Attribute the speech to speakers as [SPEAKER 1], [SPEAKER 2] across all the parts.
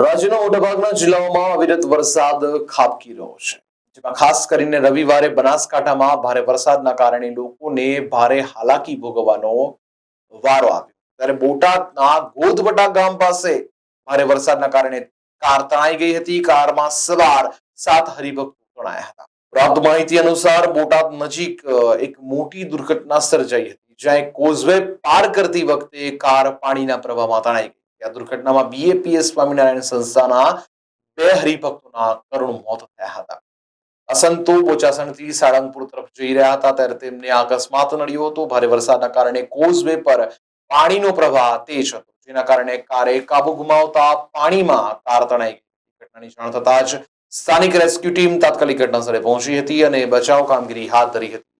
[SPEAKER 1] રાજ્યના મોટાભાગના જિલ્લાઓમાં અવિરત વરસાદ ખાબકી રહ્યો છે. જેમાં ખાસ કરીને રવિવારે બનાસકાંઠામાં ભારે વરસાદના કારણે લોકોને ભારે હાલાકી ભોગવવાનો વારો આવ્યો. ત્યારે બોટાદના ગોધબટા ગામ પાસે ભારે વરસાદના કારણે કાર તણાઈ ગઈ હતી. કારમાં સવાર સાત હરિભક્તો તણાયા હતા. પ્રાપ્ત માહિતી અનુસાર બોટાદ નજીક એક મોટી દુર્ઘટના સર્જાઈ હતી. જ્યાં કોઝવે પાર કરતી વખતે કાર પાણીના પ્રવાહમાં તણાઈ ગઈ. આ દુર્ઘટનામાં બીએપીએસ સ્વામિનારાયણ સંસ્થાના બે હરિભક્તોના કરુણ મોત થયા હતા. અસંતો બોચાસણથી સાળંગપુર તરફ જઈ રહ્યા હતા, ત્યારે તેમને અકસ્માત નડ્યો હતો. ભારે વરસાદના કારણે કોઝવે પર પાણીનો પ્રવાહ તેજ હતો, જેના કારણે કારે કાબુ ગુમાવતા પાણીમાં કાર તણાઈ ગઈ. ઘટનાની જાણ થતા જ સ્થાનિક રેસ્ક્યુ ટીમ તાત્કાલિક ઘટનાસ્થળે પહોંચી હતી અને બચાવ કામગીરી હાથ ધરી હતી.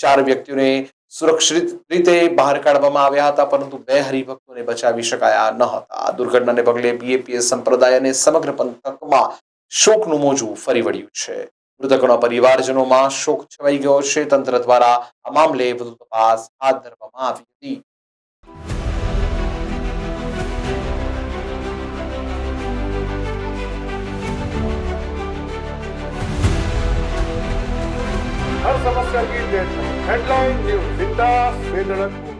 [SPEAKER 1] ચાર વ્યક્તિઓને સુરક્ષિત રીતે બહાર કાઢવામાં આવ્યા હતા, પરંતુ બે હરિભક્તોને બચાવી શકાયા ન હતા. દુર્ઘટનાને પગલે બીએપીએસ સંપ્રદાય અને સમગ્ર પંથકમાં શોકનું મોજું ફરી વળ્યું છે. મૃતકોના પરિવારજનોમાં શોક છવાઈ ગયો છે. તંત્ર દ્વારા આ મામલે વધુ તપાસ હાથ ધરવામાં આવી હતી.
[SPEAKER 2] Sargil Desai. Headline News. Bindas Vedanath